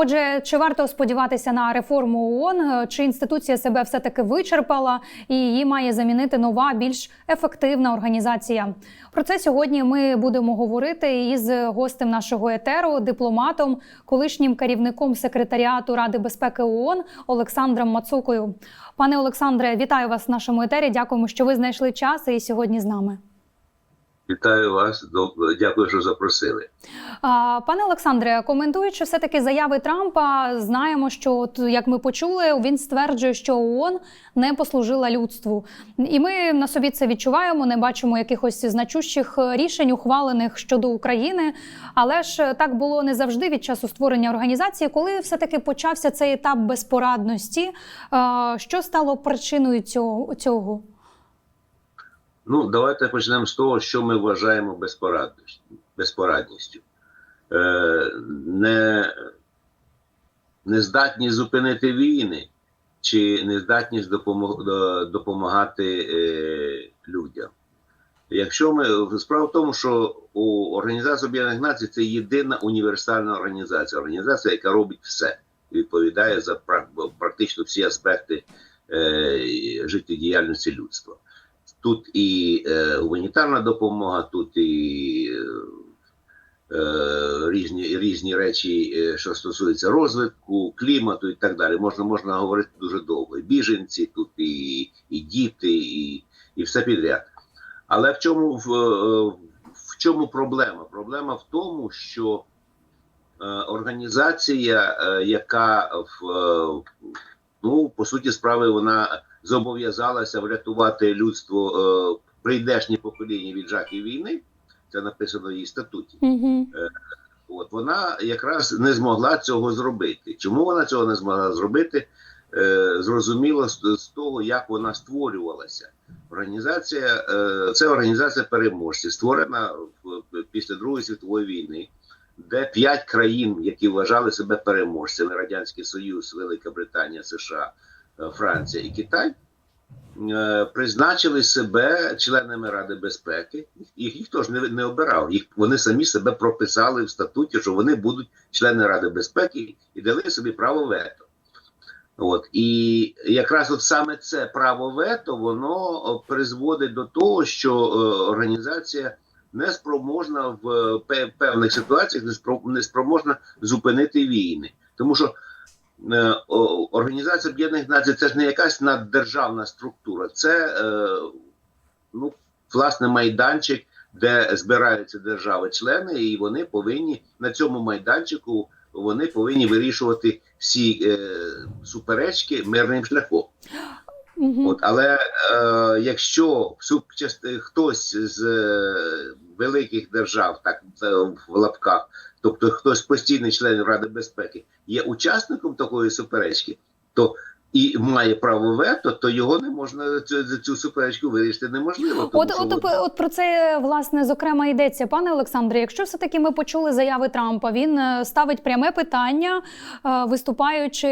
Отже, чи варто сподіватися на реформу ООН? Чи інституція себе все таки вичерпала і її має замінити нова, більш ефективна організація? Про це сьогодні ми будемо говорити із гостем нашого етеру, дипломатом, колишнім керівником секретаріату Ради безпеки ООН Олександром Мацукою. Пане Олександре, вітаю вас в нашому етері. Дякуємо, що ви знайшли час і сьогодні з нами. Вітаю вас. Дякую, що запросили. Пане Олександре, коментуючи все таки заяви Трампа, знаємо, що от, як ми почули, він стверджує, що ООН не послужила людству, і ми на собі це відчуваємо. Не бачимо якихось значущих рішень, ухвалених щодо України. Але ж так було не завжди від часу створення організації, коли все таки почався цей етап безпорадності. Що стало причиною цього? Ну, давайте почнемо з того, що ми вважаємо безпорадністю. безпорадністю. Е, не, нездатність зупинити війни чи нездатність допомог, допомагати е, людям. Якщо ми справа в тому, що у Організації Об'єднаних Націй це єдина універсальна організація, організація, яка робить все, відповідає за практично всі аспекти е, життєдіяльності людства. Тут і е, гуманітарна допомога, тут і е, різні, різні речі, е, що стосуються розвитку, клімату і так далі. Можна, можна говорити дуже довго. І біженці, тут і, і діти, і, і все підряд. Але в чому, в, е, в чому проблема? Проблема в тому, що е, організація, е, яка в, е, ну, по суті справи, вона зобов'язалася врятувати людство е, прийдешнє покоління від жахів війни. Це написано в її статуті. Угу. От вона якраз не змогла цього зробити. Чому вона цього не змогла зробити? Е, зрозуміло з, з того, як вона створювалася. Організація е, це організація переможців, створена в, після Другої світової війни, де п'ять країн, які вважали себе переможцями: Радянський Союз, Велика Британія, США, е, Франція і Китай. е, Призначили себе членами Ради безпеки, їх ніхто ж не, не обирав. Їх вони самі себе прописали в статуті, що вони будуть члени Ради безпеки і дали собі право вето. От і якраз от саме це право вето воно призводить до того, що е, організація не спроможна в е, певних ситуаціях, не спроможна зупинити війни, тому що е, Організація Об'єднаних Націй це ж не якась наддержавна структура, це е, ну, власне майданчик, де збираються держави-члени, і вони повинні на цьому майданчику вони повинні вирішувати всі е, суперечки мирним шляхом. Угу. От, але е, якщо хтось з е, великих держав, так в лапках, тобто хтось постійний член Ради безпеки, є учасником такої суперечки, то і має право вето, то його не можна цю, цю суперечку вирішити неможливо. Тому От, що от, от про це власне зокрема йдеться, пане Олександре. Якщо все таки ми почули заяви Трампа, він е, ставить пряме питання, е, виступаючи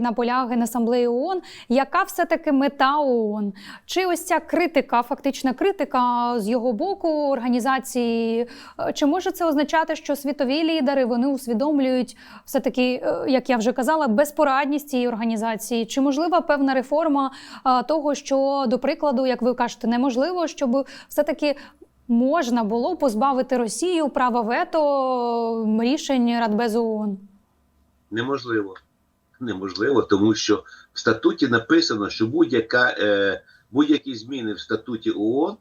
на полях Генасамблеї ООН, яка все таки мета ООН? Чи ось ця критика, фактична критика з його боку організації? е, Чи може це означати, що світові лідери вони усвідомлюють все таки, як я вже казала, безпорадність цієї організації? Чи можлива певна реформа того, що до прикладу, як ви кажете, неможливо, щоб все таки можна було позбавити Росію права вето рішень Радбезу ООН? Неможливо. Неможливо, тому що в статуті написано, що будь-яка, е, будь-які зміни в статуті ООН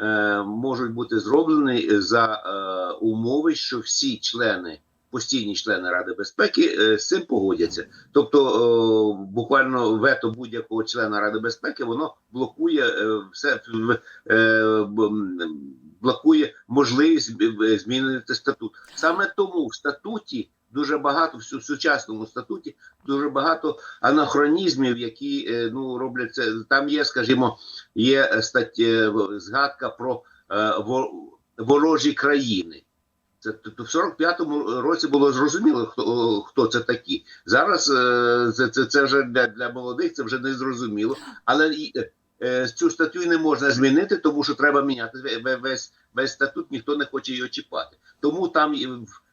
е, можуть бути зроблені за е, умови, що всі члени, постійні члени Ради безпеки е, з цим погодяться. Тобто, е, буквально вето будь-якого члена Ради безпеки воно блокує е, все блокує можливість змінити статут. Саме тому в статуті дуже багато в сучасному статуті дуже багато анахронізмів, які ну роблять це. Там є, скажімо, є стаття згадка про ворожі країни. Це в 45-му році було зрозуміло, хто хто це такі. Зараз е, це, це, це вже для, для молодих, це вже не зрозуміло. Але е, е, цю статтю не можна змінити, тому що треба міняти Ве- ве- весь весь статут, ніхто не хоче його чіпати. Тому там,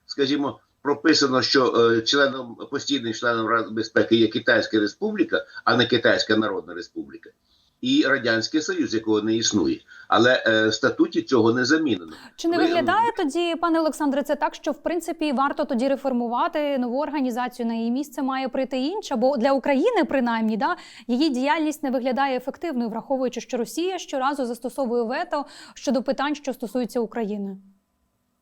скажімо, прописано, що членом постійним членом Ради безпеки є Китайська Республіка, а не Китайська Народна Республіка, і Радянський Союз, якого не існує. Але е, в статуті цього не замінено. Чи не Ви- виглядає тоді, пане Олександре, це так, що в принципі варто тоді реформувати нову організацію на її місце має прийти інша? Бо для України, принаймні, да, її діяльність не виглядає ефективною, враховуючи, що Росія щоразу застосовує вето щодо питань, що стосуються України.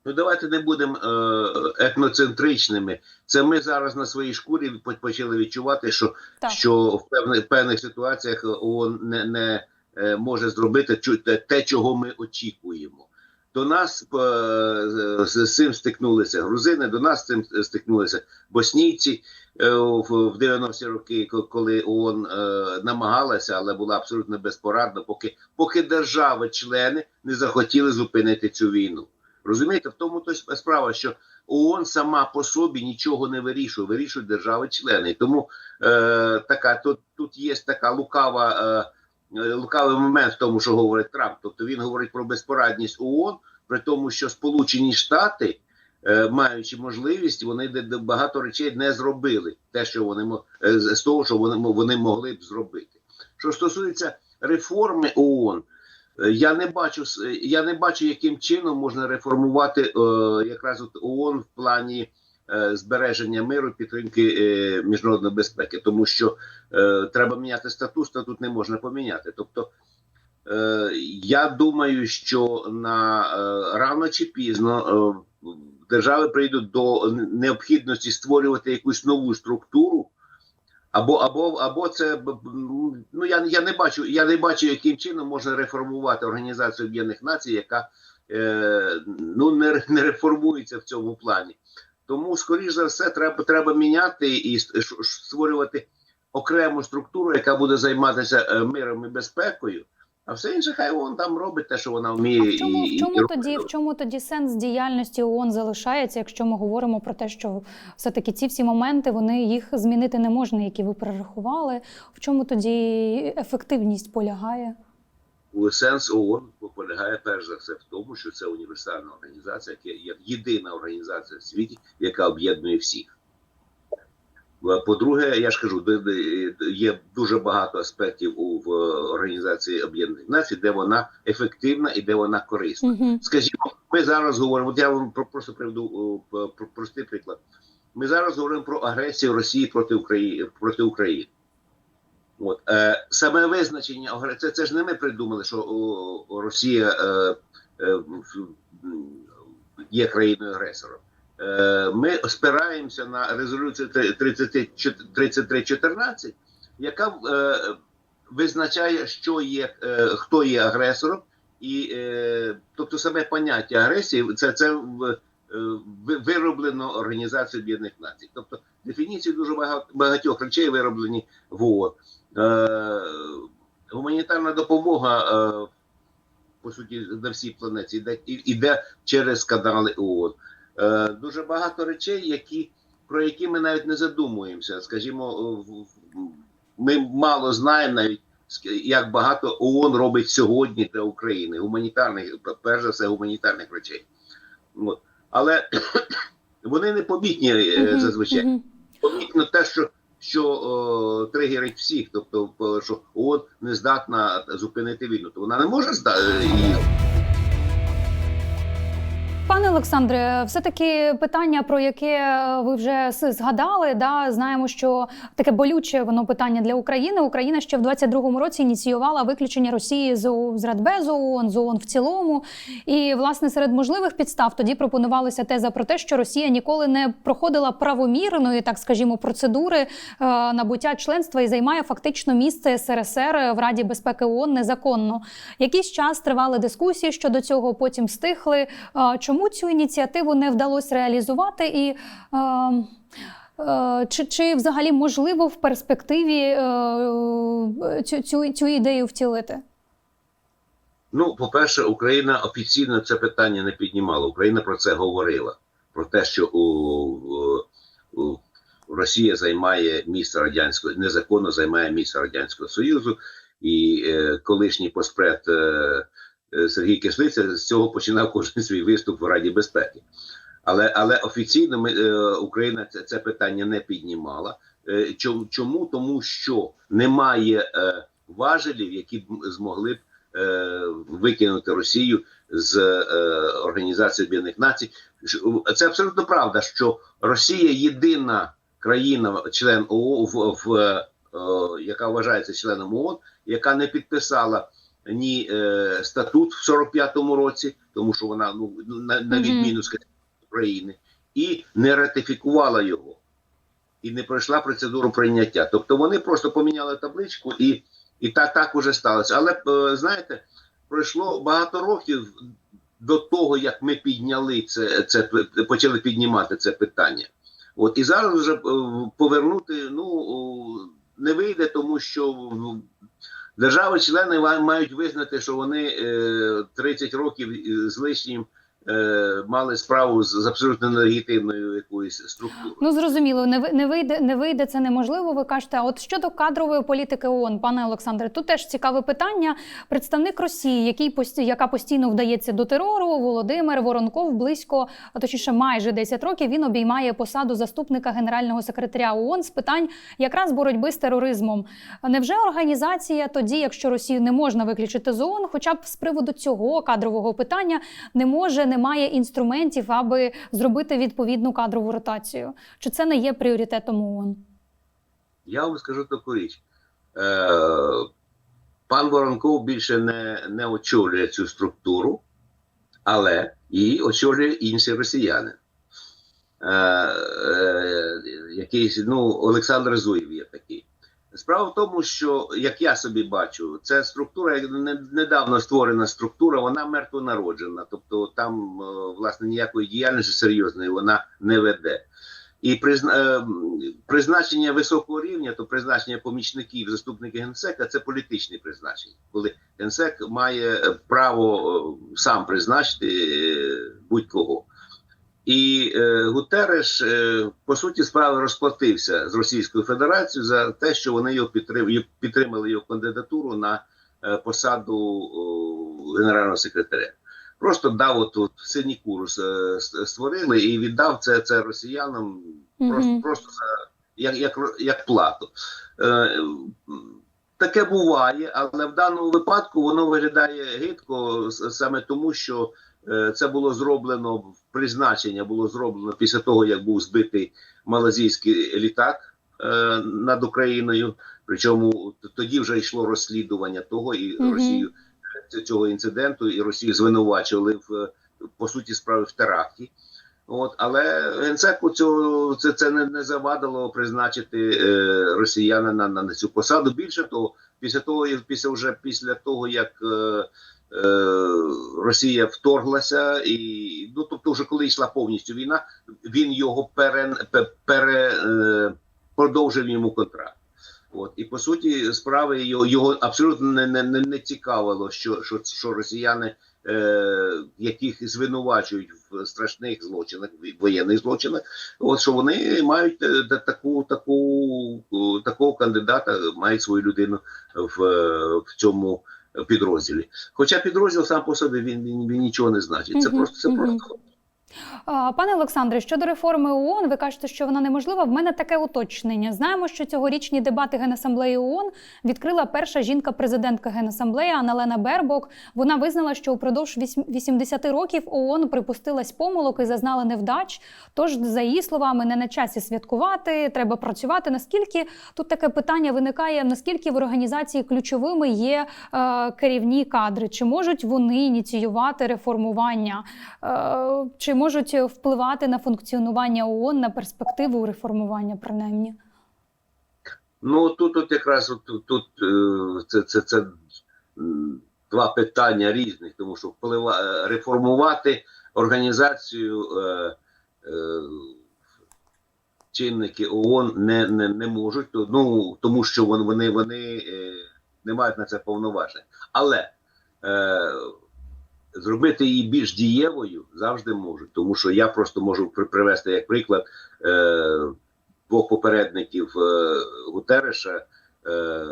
Ну давайте не будемо е, етноцентричними. Це ми зараз на своїй шкурі почали відчувати, що, Так. що в певних, певних ситуаціях ООН не, не е, може зробити чу- те, чого ми очікуємо. До нас е, з цим стикнулися грузини, до нас з цим стикнулися боснійці е, в, в 90-ті роки, ко- коли ООН е, намагалася, але була абсолютно безпорадна, поки, поки держави-члени не захотіли зупинити цю війну. Розумієте, в тому то справа, що ООН сама по собі нічого не вирішує, вирішують держави-члени. Тому е, така тут, тут є така лукава, е, е, лукавий момент в тому, що говорить Трамп. Тобто він говорить про безпорадність ООН, при тому, що Сполучені Штати, е, маючи можливість, вони багато речей не зробили. Те, що вони е, з того, що вони, вони могли б зробити. Що стосується реформи ООН, Я не бачу е, я не бачу, яким чином можна реформувати е, якраз от ООН в плані е, збереження миру, підтримки е, міжнародної безпеки, тому що е, треба міняти статут, статут не можна поміняти. Тобто е, я думаю, що на е, рано чи пізно е, держави прийдуть до необхідності створювати якусь нову структуру. Або, або, або це б- ну я, я не бачу, я не бачу, яким чином можна реформувати Організацію Об'єднаних Націй, яка е, ну не, не реформується в цьому плані. Тому, скоріш за все, треба, треба міняти і створювати окрему структуру, яка буде займатися е, миром і безпекою. А все інше, хай ООН там робить те, що вона А вміє. в чому, і, в і чому робить. тоді в чому тоді сенс діяльності ООН залишається, якщо ми говоримо про те, що все таки ці всі моменти вони їх змінити не можна, які ви перерахували. В чому тоді ефективність полягає? Сенс ООН полягає перш за все в тому, що це універсальна організація, яка є єдина організація в світі, яка об'єднує всіх. Е, По-друге, я ж кажу, є дуже багато аспектів у в Організації Об'єднаних Націй, де вона ефективна і де вона корисна. Угу. Скажімо, ми зараз говоримо. От я вам про- просто приведу про- простий приклад. Ми зараз говоримо про агресію Росії проти України проти України. От е, саме визначення агре- це, це ж не ми придумали, що о, Росія е, е, є країною агресором. Е, ми спираємося на резолюцію 3314, яка е, визначає, що є е, хто є агресором, і тобто саме поняття агресії це, це вироблено Організацією Об'єднаних Націй. Тобто дефініції дуже багатьох речей вироблені в ООН. Гуманітарна допомога по суті на всій планеті йде через канали ООН. Е, дуже багато речей, які, про які ми навіть не задумуємося. Скажімо, в- ми мало знаємо навіть як багато ООН робить сьогодні для України, гуманітарних, перш за все, гуманітарних речей. От. Але вони не помітні е, зазвичай помітно те, що, що о, тригерить всіх, тобто що ООН не здатна зупинити війну, то вона не може зда... і Пане Олександре, все таки питання, про яке е, ви вже згадали, да знаємо, що таке болюче воно питання для України. Україна ще в 22-му році ініціювала виключення Росії з, Радбезу ООН, з ООН в цілому. І власне серед можливих підстав тоді пропонувалася теза про те, що Росія ніколи не проходила правомірної, так скажімо, процедури е, набуття членства і займає фактично місце СРСР в Раді безпеки ООН незаконно. Якийсь час тривали дискусії щодо цього, потім стихли. Е, Чому цю ініціативу не вдалося реалізувати? І е, е, чи, чи взагалі можливо в перспективі е, цю, цю, цю ідею втілити? ну, по-перше, Україна офіційно це питання не піднімала. Україна про це говорила. Про те, що у, у, Росія займає місце радянського незаконно займає місце радянського союзу, і е, колишній поспред е, Сергій Кислиця з цього починав кожен свій виступ в Раді безпеки. Але, але офіційно ми, е, Україна це, це питання не піднімала. Е, чому? Тому що немає е, важелів, які б змогли б е, викинути Росію з е, Організації Об'єднаних Націй. Це абсолютно правда, що Росія єдина країна, член ООН, в, в, е, яка вважається членом ООН, яка не підписала ні е, статут в 45-му році, тому що вона ну на, на відміну скажімо, України, і не ратифікувала його, і не пройшла процедуру прийняття. Тобто вони просто поміняли табличку, і, і так, так уже сталося. Але е, знаєте, пройшло багато років до того, як ми підняли це, це почали піднімати це питання. От і зараз вже е, повернути ну не вийде, тому що держави-члени ма- мають визнати, що вони е, 30 років е, з лишнім е, мали справу з, з абсолютно нелегітимною якоюсь структурою. Ну зрозуміло, не не вийде, не вийде це неможливо. Ви кажете. А от щодо кадрової політики ООН, пане Олександре, тут теж цікаве питання. Представник Росії, який пості, яка постійно вдається до терору, Володимир Воронков близько, а точніше, майже 10 років. Він обіймає посаду заступника генерального секретаря ООН з питань якраз боротьби з тероризмом. Невже організація тоді, якщо Росію не можна виключити з ООН, хоча б з приводу цього кадрового питання не може, не має інструментів, аби зробити відповідну кадрову ротацію? Чи це не є пріоритетом ООН? Я вам скажу таку річ. Е, пан Воронков більше не, не очолює цю структуру, але її очолює інші росіяни. Е, е, якийсь, ну, Олександр Зуєв є такий. Справа в тому, що, як я собі бачу, це структура, недавно створена структура, вона мертвонароджена. Тобто там, е, власне, ніякої діяльності серйозної вона не веде. І призна, е, призначення високого рівня, то призначення помічників, заступників генсека це політичне призначення, коли генсек має право е, сам призначити будь-кого. І е, Гутереш, е, по суті, справи розплатився з Російською Федерацією за те, що вони його підтримали, підтримали його кандидатуру на е, посаду о, генерального секретаря. Просто дав от, от синікуру с- с- створили і віддав це, це росіянам просто, Мгм. просто за, як, як, як плату. Е, таке буває, але в даному випадку воно виглядає гидко саме тому, що е, це було зроблено призначення було зроблено після того, як був збитий малазійський літак е, над Україною. Причому тоді вже йшло розслідування того і Мгм. Росію цього інциденту, і Росію звинувачували в е, по суті справи в теракті. От, але генсеку цього це, це не, не завадило призначити е, росіянина на, на цю посаду. Більше того, після того, як- після вже після того, як е, е, Росія вторглася, і ну тобто, вже коли йшла повністю війна, він його пере, пере, е, продовжив йому контракт. От і по суті, справи його, його абсолютно не, не, не, цікавило, що, що, що росіяни, е, яких звинувачують в страшних злочинах, в воєнних злочинах, от що вони мають е, таку, таку, такого кандидата, мають свою людину в, е, в цьому підрозділі. Хоча підрозділ сам по собі він, він, він нічого не значить. Це просто це просто Пане Олександре, щодо реформи ООН, ви кажете, що вона неможлива. В мене таке уточнення. Знаємо, що цьогорічні дебати Генасамблеї ООН відкрила перша жінка-президентка Генасамблеї Аналена Бербок. Вона визнала, що упродовж вісім- 80 років ООН припустилась помилок і зазнала невдач. Тож, за її словами, не на часі святкувати, треба працювати. Наскільки тут таке питання виникає? Наскільки в організації ключовими є е, керівні кадри? Чи можуть вони ініціювати реформування? Е, Чи можуть впливати на функціонування ООН, на перспективу реформування, принаймні? Ну тут, от якраз тут, тут е, це, це, це два питання різних, тому що вплива е, реформувати організацію е, е, чинники ООН не, не, не можуть, ну тому що вон- вони, вони е, не мають на це повноважень. Але е, зробити її більш дієвою завжди можуть, тому що я просто можу привести як приклад. Е, двох попередників е, Гутереша, е,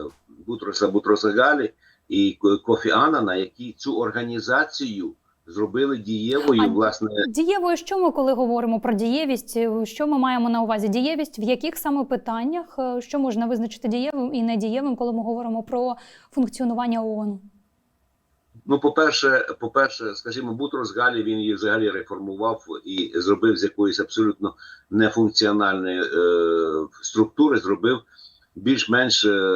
Бутроса Бутросагалі і Кофі Анана, які цю організацію зробили дієвою А власне. Дієвою, що ми коли говоримо про дієвість, е, що ми маємо на увазі? Дієвість в яких саме питаннях, е, що можна визначити дієвим і недієвим, коли ми говоримо про функціонування ООН? Ну, по-перше, по-перше, скажімо, Бутрос Галі він її взагалі реформував і зробив з якоїсь абсолютно нефункціональної е, структури, зробив більш-менш е,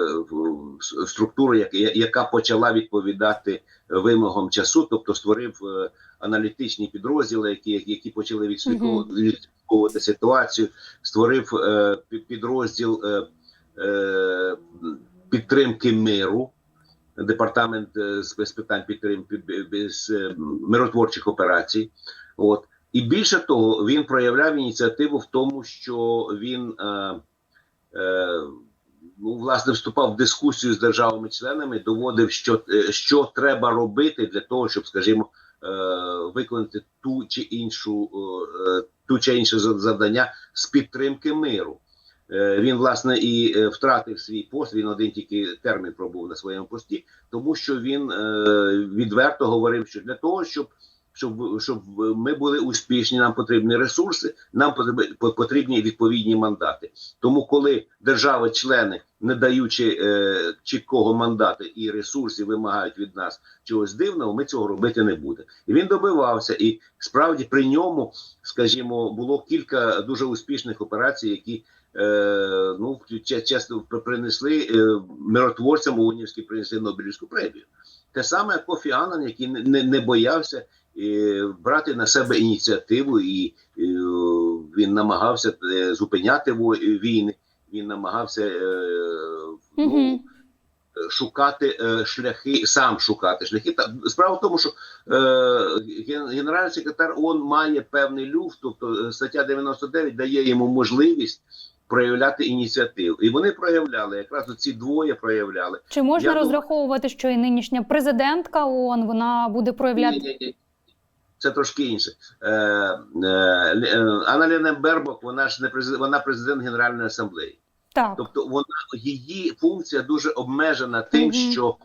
структуру, як- яка почала відповідати вимогам часу, тобто створив е, аналітичні підрозділи, які, які почали відслідковувати, відслідковувати ситуацію, створив е, підрозділ е, е, підтримки миру департамент е, з питань підтримки з е, миротворчих операцій. От і більше того, він проявляв ініціативу в тому, що він е, е, ну, власне вступав в дискусію з державами-членами, доводив, що, е, що треба робити для того, щоб, скажімо, е, виконати ту чи іншу е, ту чи інше за- завдання з підтримки миру. Е, Він власне і е, втратив свій пост. Він один тільки термін пробув на своєму пості, тому що він е, відверто говорив, що для того, щоб щоб, щоб ми були успішні, нам потрібні ресурси, нам потрібні, відповідні мандати. Тому, коли держави-члени, не даючи чіткого мандату і ресурсів, вимагають від нас чогось дивного, ми цього робити не будемо. І він добивався. І справді при ньому, скажімо, було кілька дуже успішних операцій, які ну чесно принесли е, миротворцям УНівські принесли Нобелівську премію. Те саме Кофі Аннан, який не, не, боявся е, брати на себе ініціативу, і е, він намагався е, зупиняти війни. Він намагався е, ну, шукати е, шляхи, сам шукати шляхи. Справа в тому, що е, генеральний секретар ООН має певний люфт, тобто е, стаття 99 дає йому можливість проявляти ініціативу. І вони проявляли якраз ці двоє проявляли. Чи можна Я думаю- розраховувати, що і нинішня президентка ООН вона буде проявляти? Ні-ні-ні. Це трошки інше. Е, е, е, Анна Лена Бербок, вона ж не президент, вона президент Генеральної асамблеї. Так. Тобто вона її функція дуже обмежена тим, Мгм. що,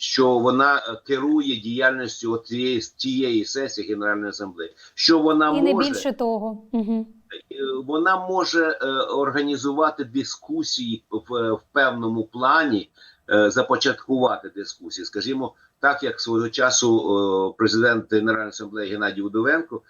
що вона е, керує діяльністю от цієї цієї сесії Генеральної асамблеї. Що вона І не може більше того. Угу. Е, вона може е, організувати дискусії в, в певному плані, е, започаткувати дискусії. Скажімо, так як свого часу е, президент Генеральної асамблеї Геннадій Удовенко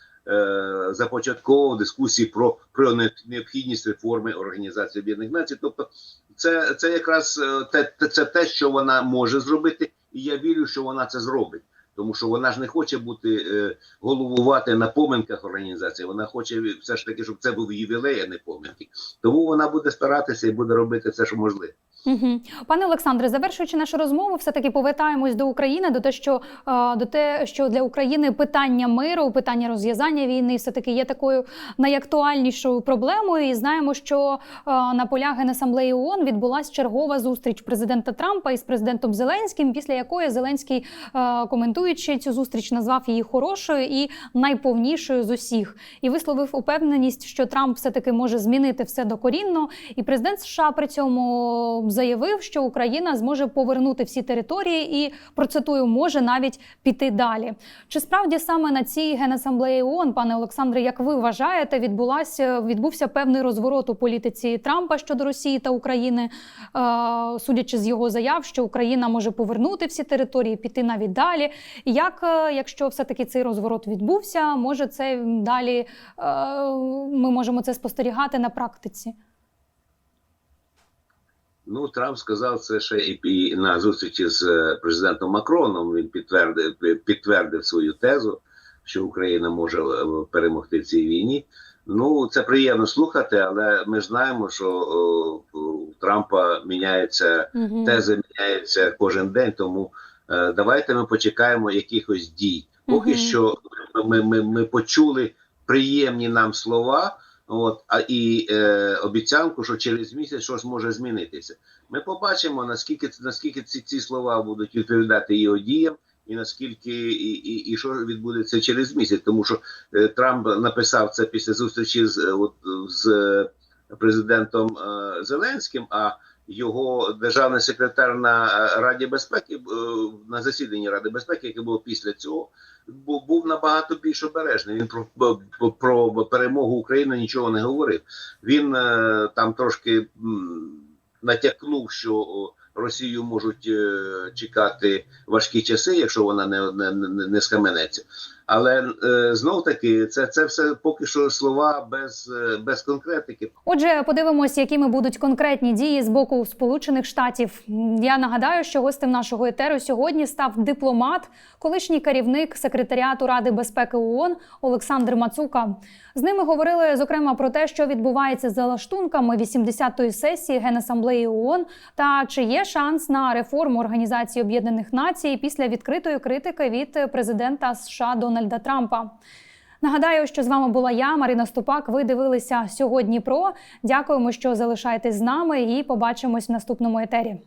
започатковував дискусії про, про необхідність реформи Організації Об'єднаних Націй. Тобто, це, це якраз те, це те, що вона може зробити, і я вірю, що вона це зробить. Тому що вона ж не хоче бути е, головувати на поминках організації. Вона хоче все ж таки, щоб це був ювілей, а не поминки. Тому вона буде старатися і буде робити все, що можливо. Угу. Пане Олександре, завершуючи нашу розмову, все таки повертаємось до України, до те, що е, до те, що для України питання миру, питання розв'язання війни, все таки є такою найактуальнішою проблемою. І знаємо, що е, на полях Генасамблеї ООН відбулася чергова зустріч президента Трампа із президентом Зеленським, після якої Зеленський, е, коментуючи цю зустріч, назвав її хорошою і найповнішою з усіх, і висловив упевненість, що Трамп все таки може змінити все докорінно. І президент США при цьому заявив, що Україна зможе повернути всі території і процитую, може навіть піти далі. Чи справді саме на цій генасамблеї ООН, пане Олександре, як ви вважаєте, відбулася відбувся певний розворот у політиці Трампа щодо Росії та України, е, судячи з його заяв, що Україна може повернути всі території, піти навіть далі. Як, е, якщо все таки цей розворот відбувся, може це далі е, ми можемо це спостерігати на практиці? Ну, Трамп сказав це ще і, і на зустрічі з е, президентом Макроном. Він підтвердив, підтвердив свою тезу, що Україна може е, перемогти в цій війні. Ну, це приємно слухати, але ми ж знаємо, що о, у Трампа міняються Угу. тези міняються кожен день. Тому е, давайте ми почекаємо якихось дій. Поки Мгм. що ми, ми, ми почули приємні нам слова. От а і е, обіцянку, що через місяць щось може змінитися. Ми побачимо наскільки наскільки ці, ці слова будуть відповідати його діям, і наскільки і, і, і що відбудеться через місяць, тому що е, Трамп написав це після зустрічі з е, от з е, президентом е, Зеленським. А його державний секретар на е, Раді безпеки е, на засіданні Ради безпеки, яке було після цього, бу- був набагато більш обережний. Він про, про, перемогу України нічого не говорив. Він е, там трошки натякнув, що Росію можуть чекати важкі часи, якщо вона не, не, не схаменеться. Але е, знов таки, це, це все поки що слова без, е, без конкретики. Отже, подивимось, якими будуть конкретні дії з боку Сполучених Штатів. Я нагадаю, що гостем нашого етеру сьогодні став дипломат, колишній керівник секретаріату Ради безпеки ООН Олександр Мацука. З ними говорили зокрема про те, що відбувається за лаштунками 80-ї сесії Генасамблеї ООН та чи є шанс на реформу Організації Об'єднаних Націй після відкритої критики від президента США Дональда Трампа. Нагадаю, що з вами була я, Марина Ступак. Ви дивилися сьогодні. Про дякуємо, що залишаєтесь з нами, і побачимось в наступному етері.